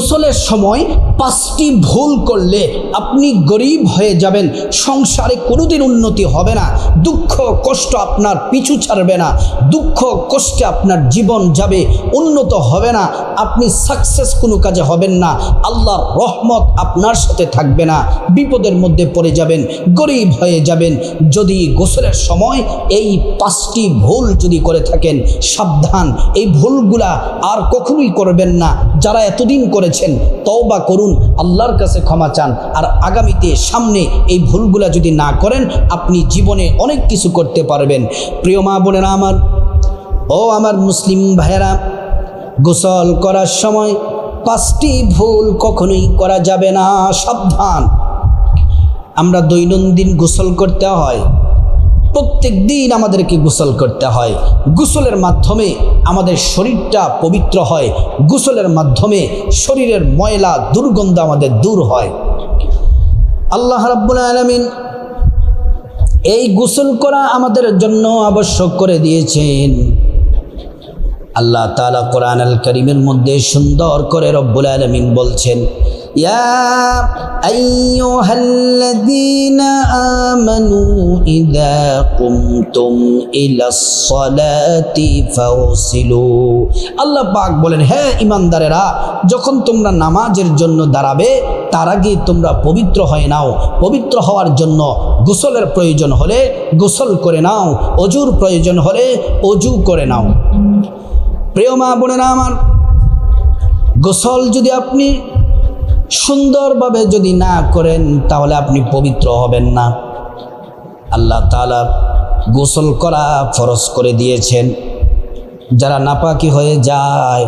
গোসলের সময় পাঁচটি ভুল করলে আপনি গরিব হয়ে যাবেন। সংসারে কোনোদিন উন্নতি হবে না। দুঃখ, কষ্ট আপনার পিছু ছাড়বে না। দুঃখ, কষ্টে আপনার জীবন যাবে। উন্নত হবে না। আপনি সাকসেস কোনো কাজে হবেন না। আল্লাহর রহমত আপনার সাথে থাকবে না। বিপদের মধ্যে পড়ে যাবেন, গরিব হয়ে যাবেন। যদি গোসলের সময় এই পাঁচটি ভুল যদি করে থাকেন, সাবধান। এই ভুলগুলা আর কখনোই করবেন না। যারা এতদিন করেছেন তওবা করুন, আল্লাহর কাছে ক্ষমা চান। আর আগামীতে সামনে এই ভুলগুলা যদি না করেন, আপনি জীবনে অনেক কিছু করতে পারবেন। প্রিয় মা বোনেরা আমার, ও আমার মুসলিম ভাইয়েরা, গোসল করার সময় পাঁচটি ভুল কখনোই করা যাবে না, সাবধান। আমরা দৈনন্দিন গোসল করতে হয়। প্রত্যেক দিন আমাদেরকে গোসল করতে হয়। গোসলের মাধ্যমে আমাদের শরীরটা পবিত্র হয়। গোসলের মাধ্যমে শরীরের ময়লা, দুর্গন্ধ আমাদের দূর হয়। আল্লাহ রাব্বুল আলমিন এই গোসল করা আমাদের জন্য আবশ্যক করে দিয়েছেন। আল্লাহ তালা কোরআন আল করিমের মধ্যে সুন্দর করে রব্বুল আলমিন বলছেন يا أيها الذين آمنوا إذا قمتم إلى الصلاة فاغسلوا আল্লাহ পাক বলেন হ্যাঁ ইমানদারেরা যখন তোমরা নামাজের জন্য দাঁড়াবে তার আগে তোমরা পবিত্র হয়ে নাও পবিত্র হওয়ার জন্য গোসলের প্রয়োজন হলে গোসল করে নাও অজুর প্রয়োজন হলে অজু করে নাও প্রিয় মা বোনেরা আমার, গোসল যদি আপনি সুন্দরভাবে যদি না করেন, তাহলে আপনি পবিত্র হবেন না। আল্লাহ তালা গোসল করা ফরজ করে দিয়েছেন। যারা নাপাকি হয়ে যায়,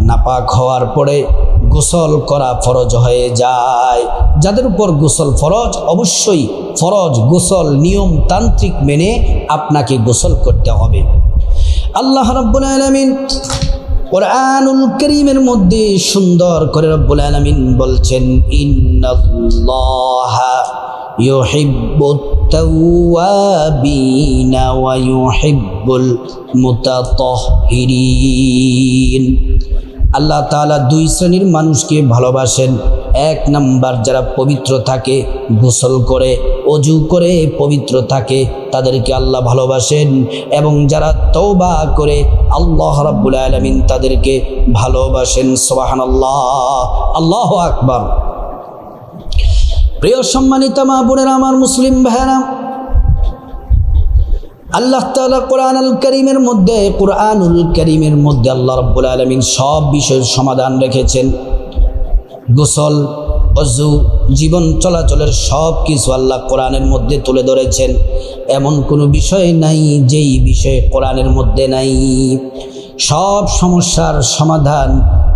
নাপাক হওয়ার পরে গোসল করা ফরজ হয়ে যায়। যাদের উপর গোসল ফরজ, অবশ্যই ফরজ গোসল নিয়মতান্ত্রিক মেনে আপনাকে গোসল করতে হবে। আল্লাহ রব্বুল আলমিন কোরআনুল করিমের মধ্যে সুন্দর করে রব্বুল আলমিন বলছেন, ইন্নাল্লাহ ইউহিব্বুত ওয়া ইউহিব্বুল মুতাতাহহিরিন আল্লাহ তাআলা দুই শ্রেণির মানুষকে ভালোবাসেন। এক নাম্বার যারা পবিত্র থাকে, গোসল করে, অজু করে পবিত্র থাকে, তাদেরকে আল্লাহ ভালোবাসেন এবং যারা তৌবা করে, আল্লাহ রাব্বুল আলমিন তাদেরকে ভালোবাসেন। সোবাহান আল্লাহ আল্লাহ আকবর। প্রিয় সম্মানিত মা বোনের, আমার মুসলিম ভাইরা আল্লাহ তালা কোরআন আল করিমের মধ্যে, কোরআনুল করিমের মধ্যে আল্লাহ রব্বুল আলমিন সব বিষয়ের সমাধান রেখেছেন। গোসল, অজু, জীবন চলাচলের সব কিছু আল্লাহ কোরআনের মধ্যে তুলে ধরেছেন। এমন কোনো বিষয় নাই যেই বিষয়ে কোরআনের মধ্যে নাই। সব সমস্যার সমাধান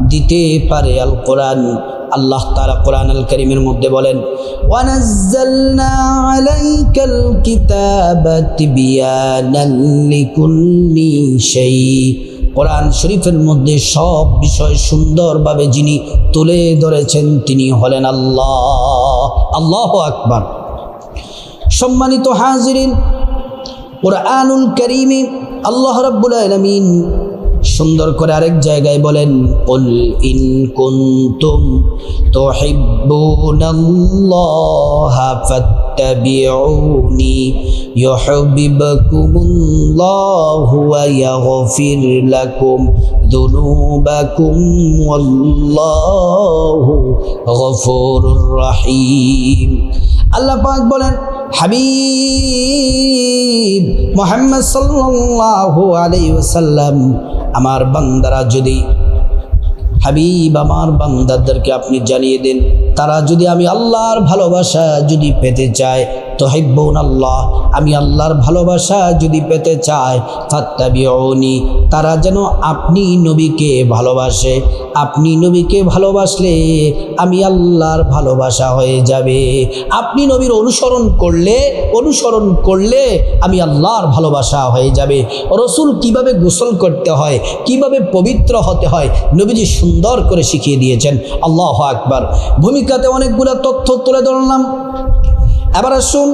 দিতে পারে আল কোরআন আল্লাহ তারা কোরআন আল করিমের মধ্যে বলেন কোরআন শরীফের মধ্যে সব বিষয় সুন্দরভাবে যিনি তুলে ধরেছেন, তিনি হলেন আল্লাহ। আল্লাহ আকবার। সম্মানিত হাজিরিন, কোরআনুল করিমে আল্লাহ রাব্বুল আলামিন সুন্দর করে আরেক জায়গায় বলেন, কুল ইন কুনতুম তুহিব্বুনাল্লাহা ফাত্তাবিউনি ইউহিব্বুকুমুল্লাহু ওয়া ইয়াগফির লাকুম যুনুবাকুম ওয়াল্লাহু গফুরুর রহিম। আল্লাহ পাক বলেন, হাবিব, মোহাম্মদ সাল্লাল্লাহু আলাইহি ওয়াসাল্লাম আমার বান্দারা যদি হাবিব আমার বান্দাদেরকে আপনি জানিয়ে দেন, তারা যদি আমি আল্লাহর ভালোবাসা যদি পেতে চায় তো আল্লাহ, আমি আল্লাহর ভালোবাসা যদি পেতে চায় ফাত্তাবিউনি, তারা যেন আপনি নবীকে ভালোবাসে। আপনি নবীকে ভালোবাসলে আমি আল্লাহর ভালোবাসা হয়ে যাবে। আপনি নবীর অনুসরণ করলে অনুসরণ করলে আমি আল্লাহর ভালোবাসা হয়ে যাবে। রসুল কীভাবে গোসল করতে হয়, কীভাবে পবিত্র হতে হয়, নবীজি সুন্দর করে শিখিয়ে দিয়েছেন। আল্লাহ আকবার। ভূমিকাতে অনেকগুলো তথ্য তুলে ধরলাম। এবার আসুন,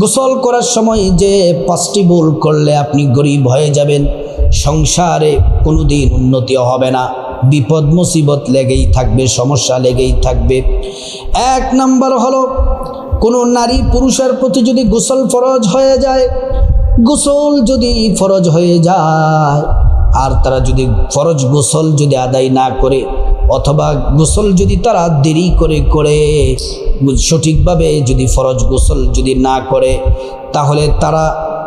গোসল করার সময় যে পাঁচটি ভুল করলে আপনি গরিব হয়ে যাবেন, সংসারে কোনো দিন উন্নতি হবে না। বিপদ মুসিবত লেগেই থাকবে, সমস্যা লেগেই থাকবে। এক নাম্বার হলো, কোনো নারী পুরুষের প্রতি যদি গোসল ফরজ হয়ে যায়, গোসল যদি ফরজ হয়ে যায়, আর তারা যদি ফরজ গোসল যদি আদায় না করে, অথবা গোসল যদি তারা দেরি করে করে সঠিকভাবে যদি ফরজ গোসল যদি না করে, তাহলে তারা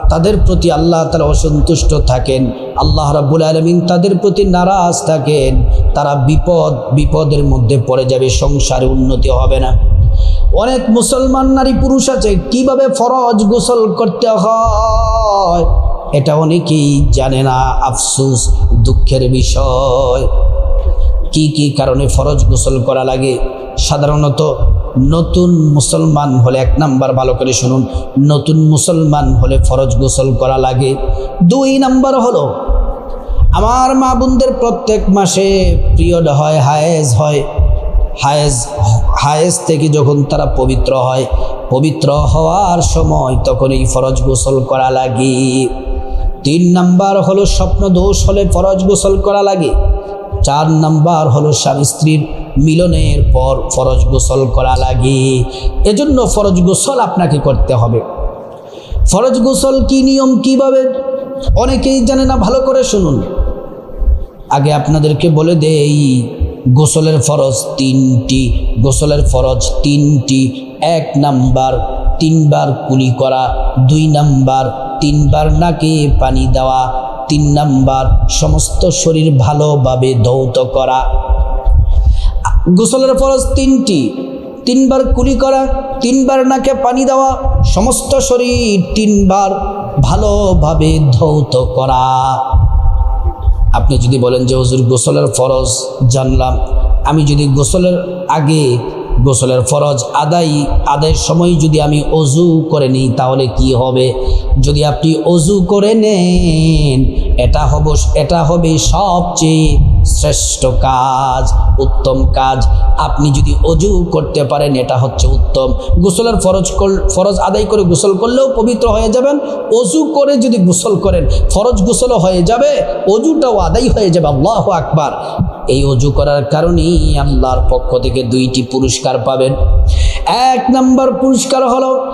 তাদের প্রতি আল্লাহ তারা অসন্তুষ্ট থাকেন। আল্লাহ রাব্বুল আলমিন তাদের প্রতি নারাজ থাকেন। তারা বিপদ, বিপদের মধ্যে পড়ে যাবে, সংসারে উন্নতি হবে না। অনেক মুসলমান নারী পুরুষ আছে, কীভাবে ফরজ গোসল করতে হয়? এটা অনেকেই জানে না, আফসুস, দুঃখের বিষয়। কি কি কারণে ফরজ গোসল করা লাগে? সাধারণত নতুন মুসলমান হলে এক নাম্বার ভালো করে শুনুন, নতুন মুসলমান হলে ফরজ গোসল করা লাগে। দুই নাম্বার হলো, আমার মা বোনদের প্রত্যেক মাসে পিরিয়ড হয়, হায়েজ হয়। হায়েজ হায়েজ থেকে যখন তারা পবিত্র হয়, পবিত্র হওয়ার সময় তখন এই ফরজ গোসল করা লাগে। তিন নাম্বার হলো স্বপ্ন দোষ হলে ফরজ গোসল করা লাগে। চার নাম্বার হলো, স্বামী স্ত্রীর মিলনের পর ফরজ গোসল করা লাগে। এজন্য ফরজ গোসল আপনাকে করতে হবে। ফরজ গোসল কি নিয়ম কীভাবে? অনেকেই জানে না, ভালো করে শুনুন। আগে আপনাদেরকে বলে দেই, গোসলের ফরজ তিনটি, গোসলের ফরজ তিনটি। এক নাম্বার, তিনবার কুলি করা। দুই নাম্বার, তিনবার নাকে পানি দেওয়া। তিন নাম্বার, সমস্ত শরীর ভালোভাবে ধৌত করা। গোসলের ফরজ তিনটি। তিনবার কুলি করা, তিনবার নাকে পানি দেওয়া, সমস্ত শরীর তিনবার ভালোভাবে ধৌত করা। আপনি যদি বলেন যে, হুজুর, গোসলের ফরজ জানলাম। আমি যদি গোসলের আগে গোসলের ফরজ আদায়, আদায়ের সময় যদি আমি অজু করে নিই, তাহলে কি হবে? যদি আপনি অজু করে নেন, এটা হব, এটা হবে সবচেয়ে শ্রেষ্ঠ কাজ, উত্তম কাজ। আপনি যদি অজু করতে পারেন, এটা হচ্ছে উত্তম। গোসলের ফরজ ফরজ আদায় করে গোসল করলেও পবিত্র হয়ে যাবেন। অজু করে যদি গোসল করেন, ফরজ গোসলও হয়ে যাবে, অজুটাও আদায় হয়ে যাবে। আল্লাহ আকবার। এই অজু করার কারণেই আল্লাহর পক্ষ থেকে দুইটি পুরস্কার পাবেন। এক নম্বর পুরস্কার হলো,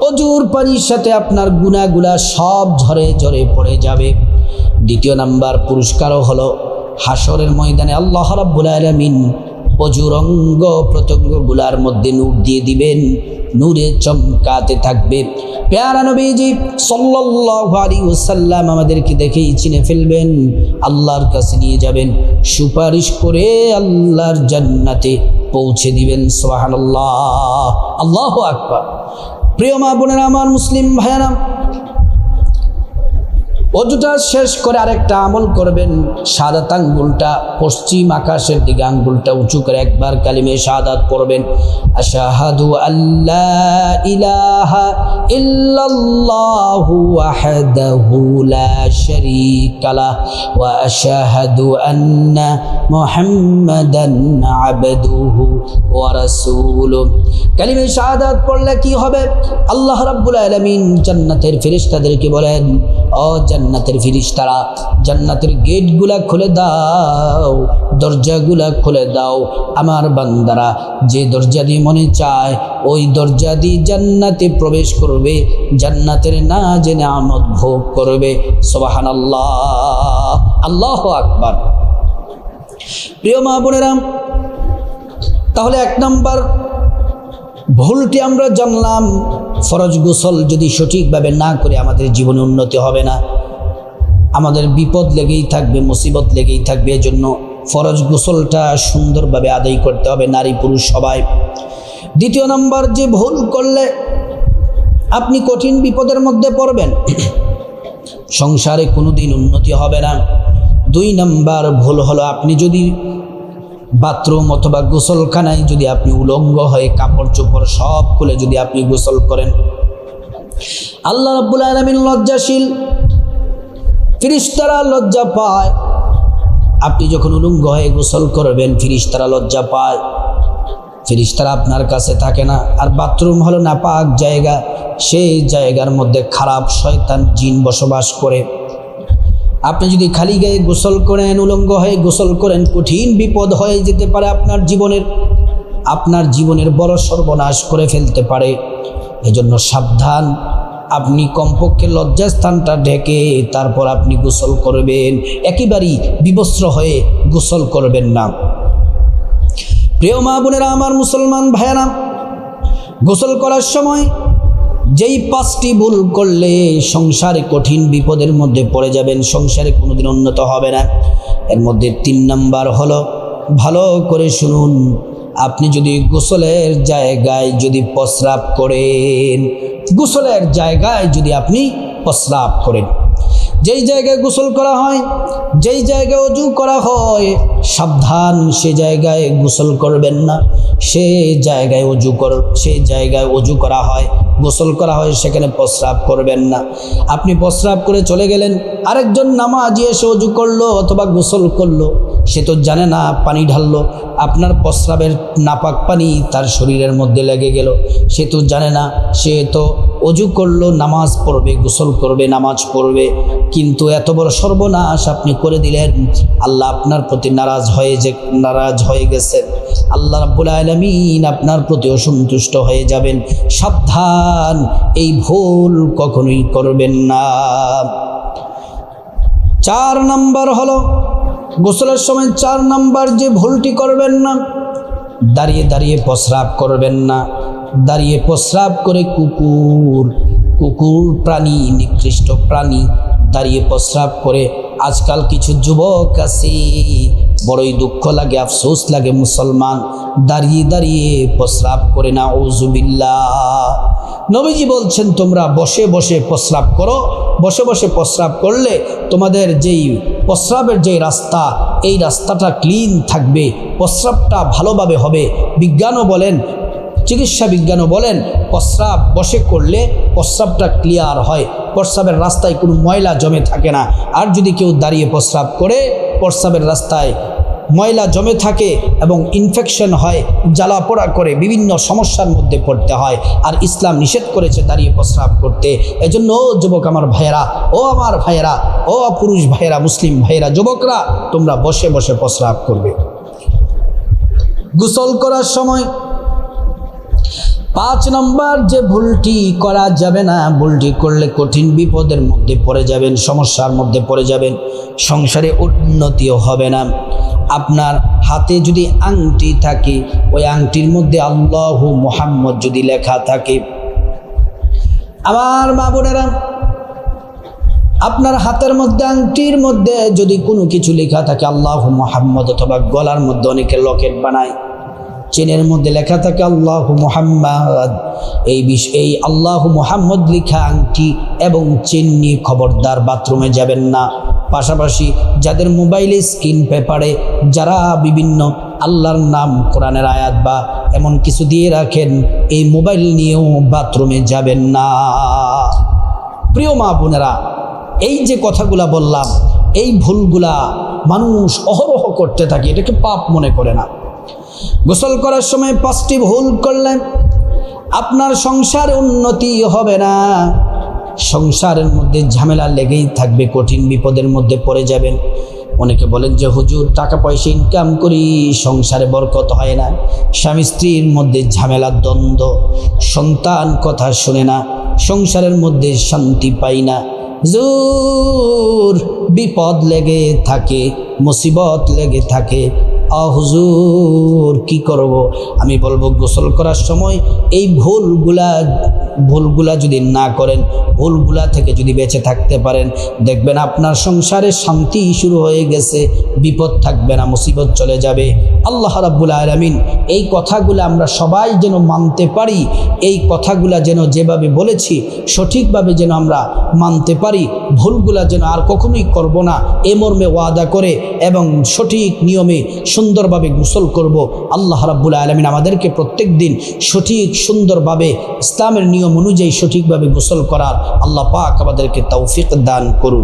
অজুর পানির সাথে আপনার গুণাগুলা সব ঝরে ঝরে পড়ে যাবে। দ্বিতীয় নাম্বার পুরস্কারও হলো হাসরের ময়দানে আল্লাহ রাব্বুল আলামিন অজুর অঙ্গ প্রত্যঙ্গগুলার মধ্যে নূর দিয়ে দিবেন। নূরে চমকাতে থাকবে। পেয়ারা নবীজি সাল্লাল্লাহু আলাইহি ওয়াসাল্লাম আমাদেরকে দেখেই চিনে ফেলবেন, আল্লাহর কাছে নিয়ে যাবেন। সুপারিশ করে আল্লাহর জান্নাতে পৌঁছে দিবেন, সুবহানাল্লাহ। আল্লাহু আকবার। প্রিয় মা বোনেরা, আমার মুসলিম ভাইয়ারা অজুটা শেষ করে আরেকটা আমল করবেন। সাদাত আঙ্গুলটা পশ্চিম আকাশের দিকে আঙ্গুলটা উঁচু করে একবার কালিমে সাদাত পড়বেন। আশাহাদু আল্লাহ ইলাহা ইল্লাল্লাহু ওয়াহদাহু লা শারীকা লাহ ওয়া আশহাদু আন্না মুহাম্মাদান আবদুহু ওয়া রাসূলুহু। কালিমে শাহাদাত পড়লে কি হবে? আল্লাহ রাব্বুল আলামিন জান্নাতের ফেরেশতাদেরকে বলেন, ও জান্নাতের ফিরিস্তারা, জান্নাতের গেটগুলা খুলে দাও, দরজাগুলা খুলে দাও। আমার বান্দারা, যে দরজা দিয়ে মনে চায়, ওই দরজা দিয়ে জান্নাতে প্রবেশ করবে, জান্নাতের না জেনে আমদ ভোগ করবে। সোবাহান আল্লাহ আল্লাহ আকবার। প্রিয় মা বোনেরাম তাহলে এক নম্বর ভুলটি আমরা জানলাম, ফরজ গোসল যদি সঠিকভাবে না করে আমাদের জীবনে উন্নতি হবে না। আমাদের বিপদ লেগেই থাকবে, মুসিবত লেগেই থাকবে, এজন্য ফরজ গোসলটা সুন্দরভাবে আদায় করতে হবে নারী পুরুষ সবাই। দ্বিতীয় নম্বর, যে ভুল করলে আপনি কঠিন বিপদের মধ্যে পড়বেন। সংসারে কোনোদিন উন্নতি হবে না। দুই নাম্বার ভুল হলো আপনি যদি বাথরুম অথবা গোসলখানায় যদি আপনি উলঙ্গ হয়ে কাপড় চোপড় সব খুলে যদি আপনি গোসল করেন। আল্লাহ রাব্বুল আলামিন লজ্জাশীল ফিরিস্তারা লজ্জা পায়। আপনি যখন উলঙ্গ হয়ে গোসল করবেন, ফিরিস্তারা লজ্জা পায়। ফিরিস্তারা আপনার কাছে থাকে না। আর বাথরুম হলো নাপাক জায়গা। সেই জায়গার মধ্যে খারাপ শয়তান জিন বসবাস করে। আপনি যদি খালি গায়ে গোসল করেন, উলঙ্গ হয়ে গোসল করেন, কঠিন বিপদ হয়ে যেতে পারে আপনার জীবনের। আপনার জীবনের বড় সর্বনাশ করে ফেলতে পারে। এজন্য সাবধান। আপনি কমপক্ষে লজ্জাস্থানটা ঢেকে তারপর আপনি গোসল করবেন। একেবারেই বিবস্ত্র হয়ে গোসল করবেন না। প্রিয় মা বোনেরা, আমার মুসলমান ভাইয়েরা, গোসল করার সময় যেই পাঁচটি ভুল করলে সংসারে কঠিন বিপদের মধ্যে পড়ে যাবেন, সংসারে কোনোদিন উন্নত হবে না। এর মধ্যে তিন নাম্বার হলো, ভালো করে শুনুন। আপনি যদি গোসলের জায়গায় যদি প্রস্রাব করেন গোসলের জায়গায় যদি আপনি প্রস্রাব করেন। যেই জায়গায় গোসল করা হয়, যেই জায়গায় অজু করা হয়, সাবধান সে জায়গায় গোসল করবেন না। সে জায়গায় অজু কর, সে জায়গায় অজু করা হয়। গোসল করা হয়, সেখানে প্রস্রাব করবেন না। আপনি প্রস্রাব করে চলে গেলেন, আরেকজন নামাজি এসে অজু করল অথবা গোসল করল, সে তো জানে না, পানি ঢাললো। আপনার প্রস্রাবের নাপাক পানি তার শরীরের মধ্যে লেগে গেল। সে তো জানে না, সে তো অজু করল, নামাজ পড়বে, গোসল করবে, নামাজ পড়বে। কিন্তু এত বড় সর্বনাশ আপনি করে দিলেন, আল্লাহ আপনার প্রতি নারাজ হয়ে যে, নারাজ হয়ে গেছেন। আল্লাহ রাব্বুল আলমিন আপনার প্রতি অসন্তুষ্ট হয়ে যাবেন। সাবধান, এই ভুল কখনোই করবেন না। চার নাম্বার হলো, গোসলের সময় চার নাম্বার যে ভুলটি করবেন না, দাঁড়িয়ে দাঁড়িয়ে প্রস্রাব করবেন না। দাঁড়িয়ে প্রস্রাব করে কুকুর কুকুর প্রাণী, নিকৃষ্ট প্রাণী, দাঁড়িয়ে প্রস্রাব করে আজকাল কিছু যুবক আছে বড়ই দুঃখ লাগে, আফসোস লাগে মুসলমান। দাঁড়িয়ে দাঁড়িয়ে প্রস্রাব করে না ওজুবিল্লা নবীজি বলছেন, তোমরা বসে বসে প্রস্রাব করো। বসে বসে প্রস্রাব করলে তোমাদের যেই প্রস্রাবের যে রাস্তা, এই রাস্তাটা ক্লিন থাকবে। প্রস্রাবটা ভালোভাবে হবে। বিজ্ঞানও বলেন, চিকিৎসা বিজ্ঞানও বলেন, প্রস্রাব বসে করলে প্রস্রাবটা ক্লিয়ার হয়। প্রস্রাবের রাস্তায় কোনো ময়লা জমে থাকে না। আর যদি কেউ দাঁড়িয়ে প্রস্রাব করে প্রস্রাবের রাস্তায় ময়লা জমে থাকে এবং ইনফেকশন হয়, জ্বালা পোড়া করে, বিভিন্ন সমস্যার মধ্যে পড়তে হয়। আর ইসলাম নিষেধ করেছে দাঁড়িয়ে প্রস্রাব করতে। এজন্য ও যুবক আমার ভাইয়েরা, ও আমার ভাইয়েরা, ও পুরুষ ভাইয়েরা, মুসলিম ভাইয়েরা, যুবকরা, তোমরা বসে বসে প্রস্রাব করবে। গোসল করার সময় পাঁচ নম্বর যে ভুলটি করা যাবে না, ভুলটি করলে কঠিন বিপদের মধ্যে পড়ে যাবেন, সমস্যার মধ্যে পড়ে যাবেন, সংসারে উন্নতিও হবে না। আপনার হাতে যদি আংটি থাকে, ওই আংটির মধ্যে আল্লাহ মোহাম্মদ যদি লেখা থাকে, আমার মা বোনেরা, আপনার হাতের মধ্যে, আংটির মধ্যে যদি কোনো কিছু লেখা থাকে, আল্লাহ মোহাম্মদ অথবা গলার মধ্যে অনেকে লকেট বানায় চেনের মধ্যে লেখা থাকে আল্লাহ মুহাম্মদ। এই বিষ, এই আল্লাহ মুহাম্মদ লেখা আংটি এবং চেন নিয়ে খবরদার বাথরুমে যাবেন না। পাশাপাশি যাদের মোবাইলে স্ক্রিন পেপারে যারা বিভিন্ন আল্লাহর নাম কোরআনের আয়াত বা এমন কিছু দিয়ে রাখেন, এই মোবাইল নিয়েও বাথরুমে যাবেন না। প্রিয় মা বোনেরা, এই যে কথাগুলা বললাম, এই ভুলগুলা মানুষ অহরহ করতে থাকে, এটাকে পাপ মনে করে না। গোসল করার সময় পাঁচটি ভুল করলেন। আপনার সংসার উন্নতি হবে না। সংসারের মধ্যে ঝামেলা লেগেই থাকবে, কঠিন বিপদের মধ্যে পড়ে যাবেন। অনেকে বলেন যে, হুজুর টাকা পয়সা ইনকাম করি, সংসারে বরকত হয় না। স্বামী স্ত্রীর মধ্যে ঝামেলার দ্বন্দ্ব, সন্তান কথা শোনে না। সংসারের মধ্যে শান্তি পাই না। জোর বিপদ লেগে থাকে, মুসিবত লেগে থাকে। হুজুর, কি করব? আমি বলব, গোসল করার সময় এই ভুলগুলা ভুলগুলা যদি না করেন, ভুলগুলা থেকে যদি বেঁচে থাকতে পারেন, দেখবেন আপনার সংসারে শান্তি শুরু হয়ে গেছে, বিপদ থাকবে না, মুসিবত চলে যাবে। আল্লাহ রাব্বুল আলমিন, এই কথাগুলো আমরা সবাই যেন মানতে পারি, এই কথাগুলা যেন যেভাবে বলেছি, সঠিকভাবে যেন আমরা মানতে পারি, ভুলগুলা যেন আর কখনোই করব না, এ মর্মে ওয়াদা করে এবং সঠিক নিয়মে সুন্দরভাবে গোসল করব। আল্লাহ রাব্বুল আলমিন আমাদেরকে প্রত্যেক দিন সঠিক, সুন্দরভাবে ইসলামের নিয়ম অনুযায়ী সঠিকভাবে গোসল করার আল্লাহ পাক আমাদেরকে তৌফিক দান করুন।